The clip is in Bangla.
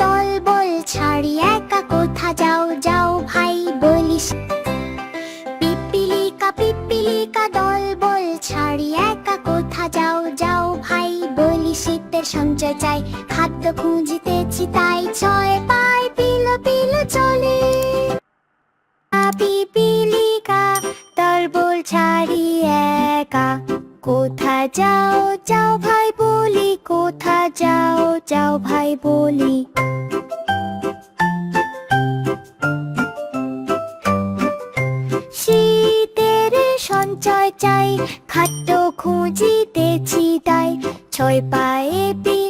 দল বল ছাড়ি, একা কোথা যাও যাও ভাই বলিস। দল বল ছাড়ি, একা কোথা যাও যাও ভাই বলি শীতের সঞ্চয় চাই, খাদ্য খুঁজিতেছি তাই ছয় পায় পিল পিল চলে। পিপিলিকা দল বল ছাড়ি, একা কোথা যাও যাও ভাই বল কোথা যাও যাও ভাই বলি। শীতের সঞ্চয় চাই খাদ্য খুঁজিতেছি তাই। ছয় পায়ে পি